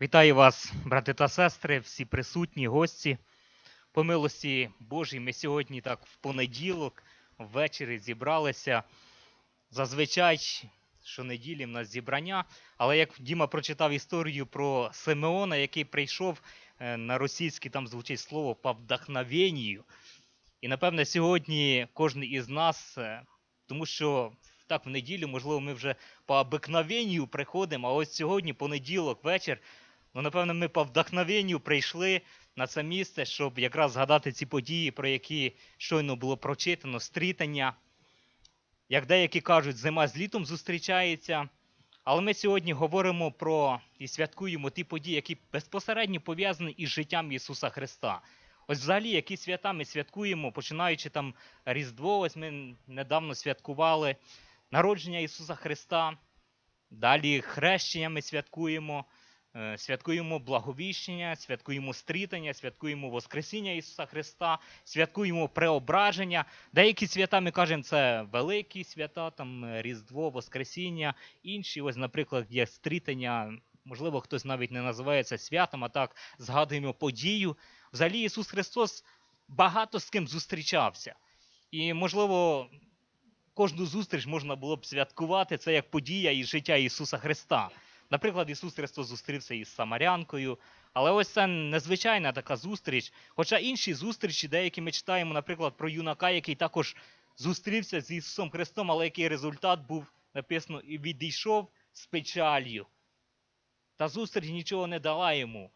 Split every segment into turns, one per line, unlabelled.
Вітаю вас, брати та сестри, всі присутні, гості. По милості Божій, ми сьогодні так в понеділок ввечері зібралися. Зазвичай щонеділі в нас зібрання, але як Діма прочитав історію про Симеона, який прийшов е, на російське, там звучить слово по вдохновенню. І напевне сьогодні кожен із нас, е, тому що так в неділю, можливо, ми вже по обикновенню приходимо, а ось сьогодні, понеділок, вечір, ну, напевно, ми по вдохновенню прийшли на це місце, щоб якраз згадати ці події, про які щойно було прочитано, стрітання. Як деякі кажуть, зима з літом зустрічається. Але ми сьогодні говоримо про і святкуємо ті події, які безпосередньо пов'язані із життям Ісуса Христа. Ось взагалі, які свята ми святкуємо, починаючи там Різдво, ось ми недавно святкували народження Ісуса Христа. Далі хрещення ми святкуємо, святкуємо благовіщення, святкуємо стрітання, святкуємо Воскресіння Ісуса Христа, святкуємо преображення. Деякі свята ми кажемо, це великі свята, там е, Різдво, Воскресіння, інші, ось, наприклад, є стрітання. Можливо, хтось навіть не називає це святом, а так згадуємо подію. Взагалі Ісус Христос багато з ким зустрічався. І, можливо, кожну зустріч можна було б святкувати це як подія із життя Ісуса Христа. Наприклад, Ісус Христос зустрівся із Самарянкою, але ось це незвичайна така зустріч. Хоча інші зустрічі, деякі ми читаємо, наприклад, про юнака, який також зустрівся з Ісусом Христом, але який результат був написано і відійшов з печалью. Та зустріч нічого не дала йому.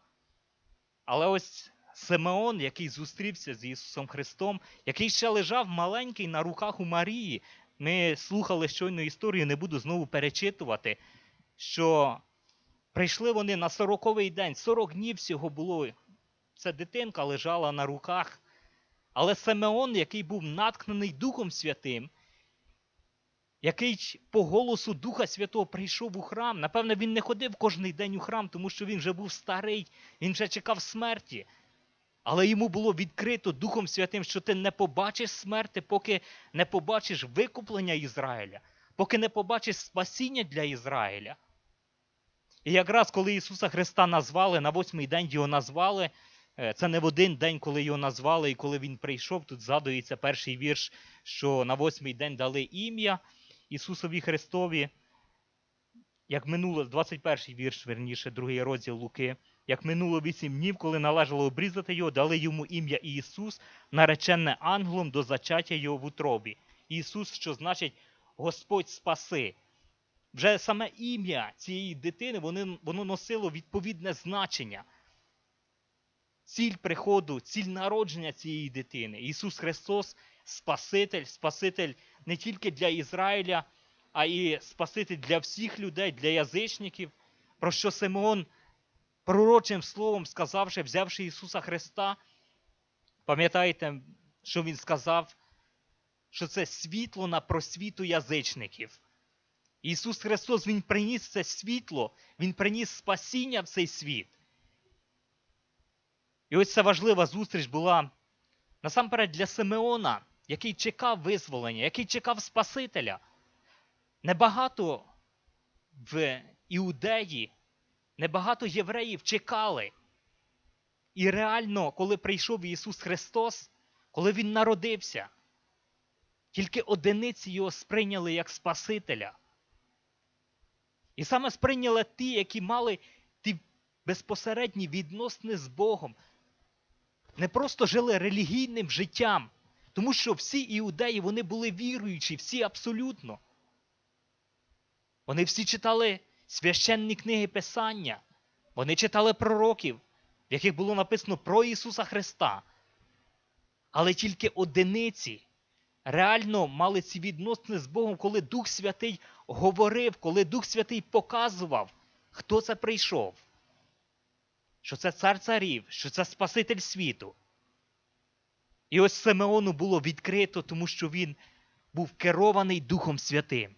Але ось Симеон, який зустрівся з Ісусом Христом, який ще лежав маленький на руках у Марії. Ми слухали щойну історію, не буду знову перечитувати, що прийшли вони на сороковий день, 40 днів всього було. Ця дитинка лежала на руках. Але Симеон, який був наткнений Духом Святим, який по голосу Духа Святого прийшов у храм. Напевно, він не ходив кожний день у храм, тому що він вже був старий, він вже чекав смерті. Але йому було відкрито Духом Святим, що ти не побачиш смерти, поки не побачиш викуплення Ізраїля, поки не побачиш спасіння для Ізраїля. І якраз коли Ісуса Христа назвали, на восьмий день його назвали, е, це не в один день, коли його назвали, і коли він прийшов, тут згадується перший вірш, що на восьмий день дали ім'я Ісусові Христові. Як минуло, 21 вірш, верніше, другий розділ Луки. Як минуло вісім днів, коли належало обрізати його, дали йому ім'я Ісус, наречене ангелом до зачаття його в утробі. Ісус, що значить Господь спаси. Вже саме ім'я цієї дитини воно, воно носило відповідне значення. Ціль приходу, ціль народження цієї дитини. Ісус Христос Спаситель, Спаситель не тільки для Ізраїля, а і Спаситель для всіх людей, для язичників, про що Симеон пророчим словом сказавши, взявши Ісуса Христа, пам'ятаєте, що Він сказав, що це світло на просвіту язичників. Ісус Христос Він приніс це світло, Він приніс спасіння в цей світ. І ось ця важлива зустріч була насамперед для Симеона, який чекав визволення, який чекав Спасителя. Небагато в Іудеї, небагато євреїв чекали. І реально, коли прийшов Ісус Христос, коли Він народився, тільки одиниці його сприйняли як Спасителя. І саме сприйняли ті, які мали ті безпосередні відносини з Богом, не просто жили релігійним життям, тому що всі іудеї вони були віруючі, всі абсолютно. Вони всі читали священні книги Писання, вони читали пророків, в яких було написано про Ісуса Христа. Але тільки одиниці реально мали ці відносини з Богом, коли Дух Святий говорив, коли Дух Святий показував, хто це прийшов. Що це цар царів, що це Спаситель світу. І ось Симеону було відкрито, тому що він був керований Духом Святим.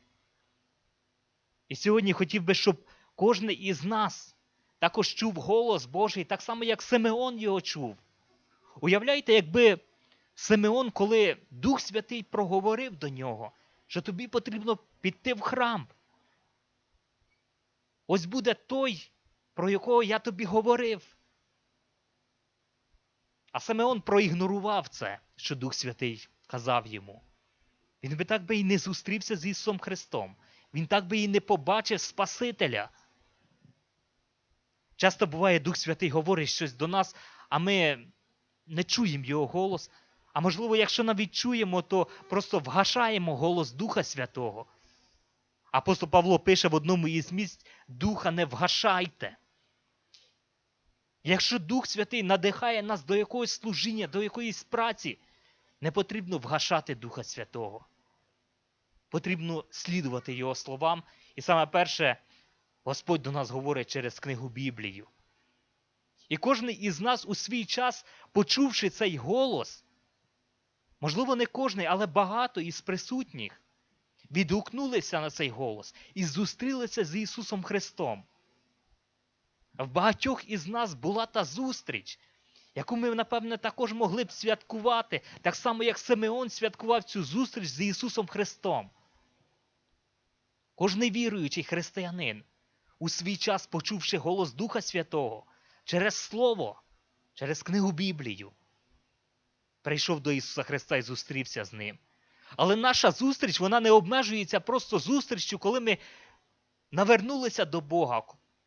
І сьогодні хотів би, щоб кожен із нас також чув голос Божий, так само, як Симеон його чув. Уявляєте, якби Симеон, коли Дух Святий проговорив до нього, що тобі потрібно піти в храм. Ось буде той, про якого я тобі говорив. А Симеон проігнорував це, що Дух Святий казав йому. Він би так би і не зустрівся з Ісусом Христом. Він так би і не побачив Спасителя. Часто буває, Дух Святий говорить щось до нас, а ми не чуємо його голос. А можливо, якщо навіть чуємо, то просто вгашаємо голос Духа Святого. Апостол Павло пише в одному із місць: Духа не вгашайте. Якщо Дух Святий надихає нас до якогось служіння, до якоїсь праці, не потрібно вгашати Духа Святого. Потрібно слідувати Його словам. І саме перше, Господь до нас говорить через книгу Біблію. І кожен із нас у свій час, почувши цей голос, можливо, не кожний, але багато із присутніх, відгукнулися на цей голос і зустрілися з Ісусом Христом. В багатьох із нас була та зустріч, яку ми, напевне, також могли б святкувати, так само, як Симеон святкував цю зустріч з Ісусом Христом. Кожний віруючий християнин, у свій час почувши голос Духа Святого через Слово, через книгу Біблію, прийшов до Ісуса Христа і зустрівся з Ним. Але наша зустріч вона не обмежується просто зустріччю, коли ми навернулися до Бога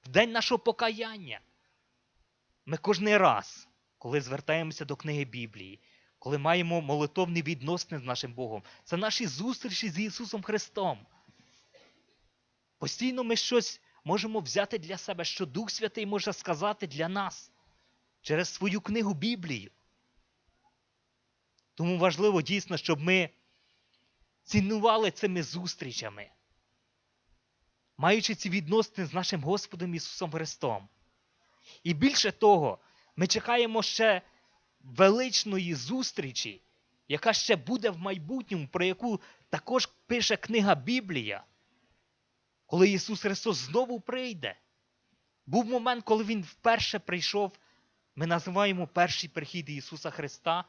в день нашого покаяння. Ми кожний раз, коли звертаємося до книги Біблії, коли маємо молитовні відносини з нашим Богом, це наші зустрічі з Ісусом Христом. Постійно ми щось можемо взяти для себе, що Дух Святий може сказати для нас через свою книгу Біблію. Тому важливо дійсно, щоб ми цінували цими зустрічами, маючи ці відносини з нашим Господом Ісусом Христом. І більше того, ми чекаємо ще величної зустрічі, яка ще буде в майбутньому, про яку також пише книга Біблія, коли Ісус Христос знову прийде. Був момент, коли Він вперше прийшов, ми називаємо перший прихід Ісуса Христа,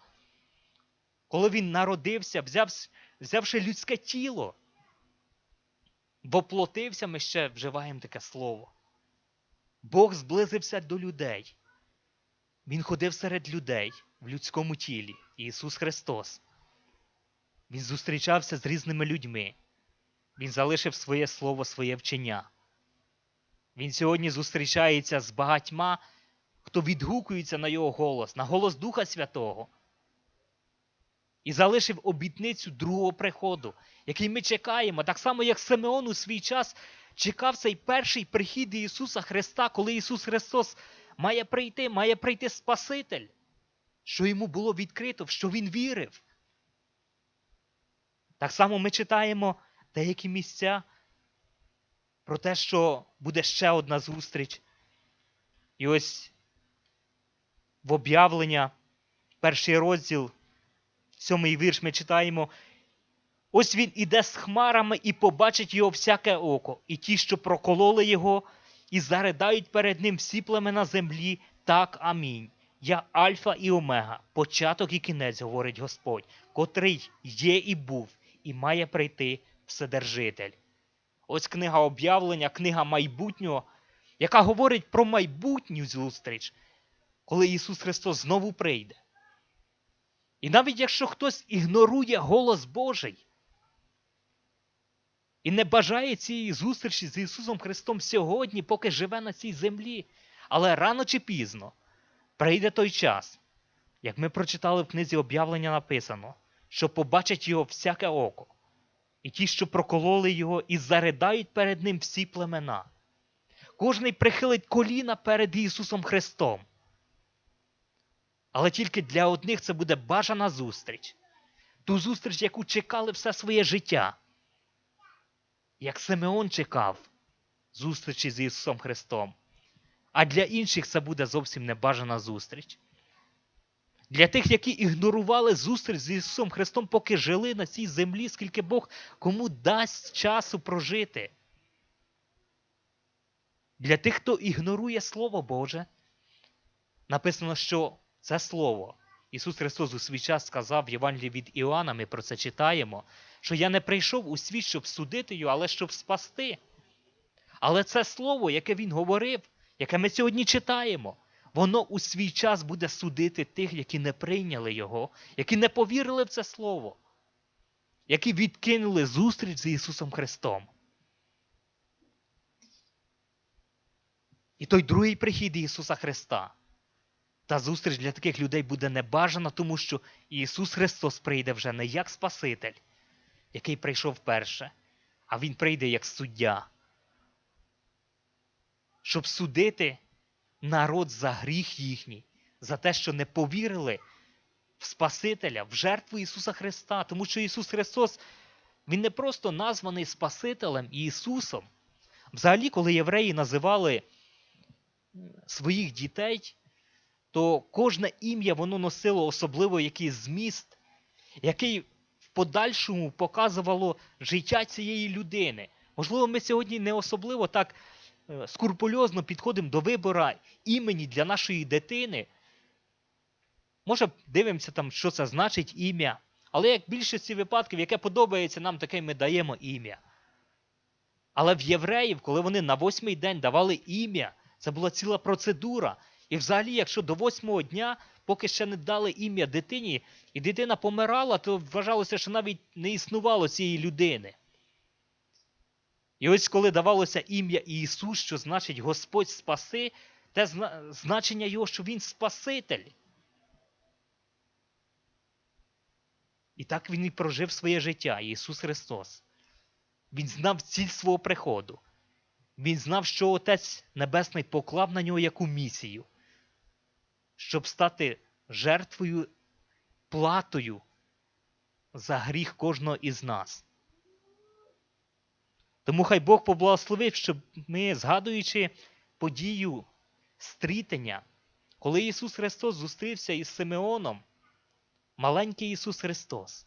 коли Він народився, взяв, взявши людське тіло, воплотився, ми ще вживаємо таке слово. Бог зблизився до людей. Він ходив серед людей в людському тілі, Ісус Христос. Він зустрічався з різними людьми. Він залишив своє слово, своє вчення. Він сьогодні зустрічається з багатьма, хто відгукується на його голос, на голос Духа Святого. І залишив обітницю другого приходу, який ми чекаємо, так само, як Симеон у свій час чекав цей перший прихід Ісуса Христа, коли Ісус Христос має прийти, має прийти Спаситель, що йому було відкрито, в що Він вірив. Так само ми читаємо деякі місця про те, що буде ще одна зустріч. І ось в об'явлення, перший розділ, сьомий вірш, ми читаємо. Ось він іде з хмарами і побачить його всяке око, і ті, що прокололи його, і заридають перед ним всі племена землі, так амінь. Я Альфа і Омега, початок і кінець, говорить Господь, котрий є і був, і має прийти Вседержитель. Ось книга об'явлення, книга майбутнього, яка говорить про майбутню зустріч, коли Ісус Христос знову прийде. І навіть якщо хтось ігнорує голос Божий і не бажає цієї зустрічі з Ісусом Христом сьогодні, поки живе на цій землі, але рано чи пізно прийде той час, як ми прочитали в книзі об'явлення написано, що побачить його всяке око, і ті, що прокололи його, і заридають перед ним всі племена. Кожний прихилить коліна перед Ісусом Христом. Але тільки для одних це буде бажана зустріч. Ту зустріч, яку чекали все своє життя. Як Симеон чекав зустрічі з Ісусом Христом. А для інших це буде зовсім небажана зустріч. Для тих, які ігнорували зустріч з Ісусом Христом, поки жили на цій землі, скільки Бог кому дасть часу прожити. Для тих, хто ігнорує Слово Боже, написано, що це Слово. Ісус Христос у свій час сказав в Євангелії від Іоанна, ми про це читаємо, що я не прийшов у світ, щоб судити його, але щоб спасти. Але це Слово, яке Він говорив, яке ми сьогодні читаємо, воно у свій час буде судити тих, які не прийняли Його, які не повірили в це Слово, які відкинули зустріч з Ісусом Христом. І той другий прихід Ісуса Христа. Та зустріч для таких людей буде небажана, тому що Ісус Христос прийде вже не як Спаситель, який прийшов вперше, а Він прийде як суддя, щоб судити народ за гріх їхній, за те, що не повірили в Спасителя, в жертву Ісуса Христа. Тому що Ісус Христос, Він не просто названий Спасителем Ісусом. Взагалі, коли євреї називали своїх дітей, то кожне ім'я воно носило особливо якийсь зміст, який в подальшому показувало життя цієї людини. Можливо, ми сьогодні не особливо так е, скрупульозно підходимо до вибора імені для нашої дитини. Може, дивимося, там, що це значить ім'я. Але як більшості випадків, яке подобається нам, таке ми даємо ім'я. Але в євреїв, коли вони на восьмий день давали ім'я, це була ціла процедура. І взагалі, якщо до восьмого дня, поки ще не дали ім'я дитині, і дитина помирала, то вважалося, що навіть не існувало цієї людини. І ось коли давалося ім'я Ісус, що значить Господь спаси, те зна- значення його, що Він Спаситель. І так він і прожив своє життя, Ісус Христос. Він знав ціль свого приходу. Він знав, що Отець Небесний поклав на нього яку місію, щоб стати жертвою, платою за гріх кожного із нас. Тому хай Бог поблагословив, щоб ми, згадуючи подію стрітення, коли Ісус Христос зустрівся із Симеоном, маленький Ісус Христос,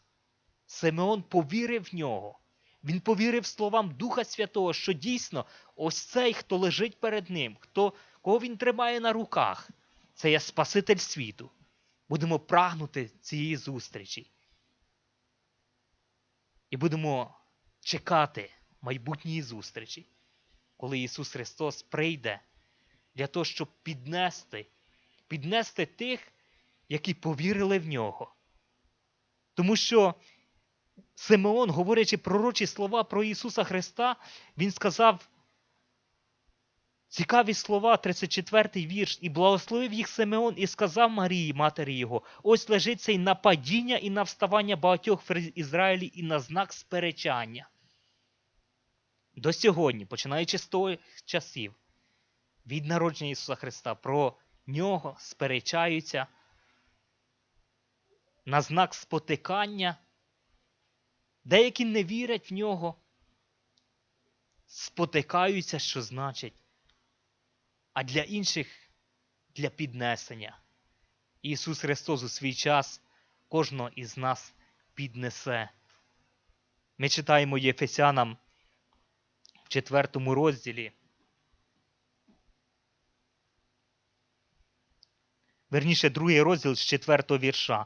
Симеон повірив в нього. Він повірив словам Духа Святого, що дійсно ось цей, хто лежить перед ним, хто, кого він тримає на руках, це є Спаситель світу. Будемо прагнути цієї зустрічі. І будемо чекати майбутньої зустрічі, коли Ісус Христос прийде для того, щоб піднести, піднести тих, які повірили в нього. Тому що Симеон, говорячи пророчі слова про Ісуса Христа, він сказав цікаві слова, 34-й вірш, і благословив їх Симеон і сказав Марії, матері його, ось лежить цей на падіння і на вставання багатьох в Ізраїлі і на знак сперечання. До сьогодні, починаючи з того часів, від народження Ісуса Христа, про нього сперечаються на знак спотикання. Деякі не вірять в нього, спотикаються, що значить, а для інших для піднесення. Ісус Христос у свій час кожного із нас піднесе. Ми читаємо Єфесянам в четвертому розділі. Верніше, другий розділ з четвертого вірша.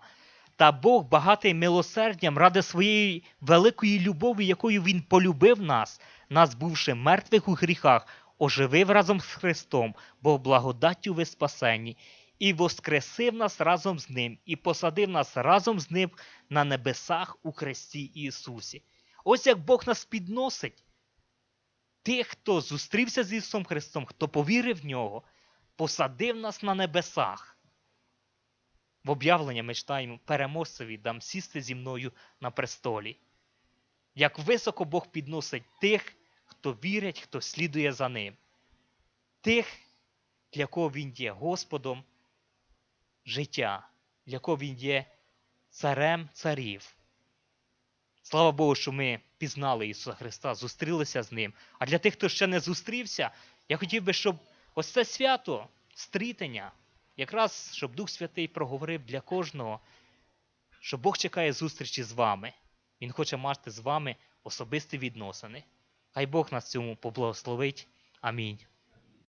Та Бог, багатий милосердям, ради своєї великої любові, якою Він полюбив нас, нас, бувши мертвих у гріхах, оживив разом з Христом, бо благодаттю ви спасені, і воскресив нас разом з Ним, і посадив нас разом з Ним на небесах у Христі Ісусі. Ось як Бог нас підносить. Тих, хто зустрівся з Ісусом Христом, хто повірив в нього, посадив нас на небесах. В об'явлення ми читаємо переможцеві дам сісти зі мною на престолі. Як високо Бог підносить тих, хто вірить, хто слідує за ним. Тих, для кого Він є Господом життя, для кого Він є царем царів. Слава Богу, що ми пізнали Ісуса Христа, зустрілися з Ним. А для тих, хто ще не зустрівся, я хотів би, щоб ось це свято стрітення. Якраз щоб Дух Святий проговорив для кожного, що Бог чекає зустрічі з вами. Він хоче мати з вами особисті відносини. Хай Бог нас цьому поблагословить. Амінь.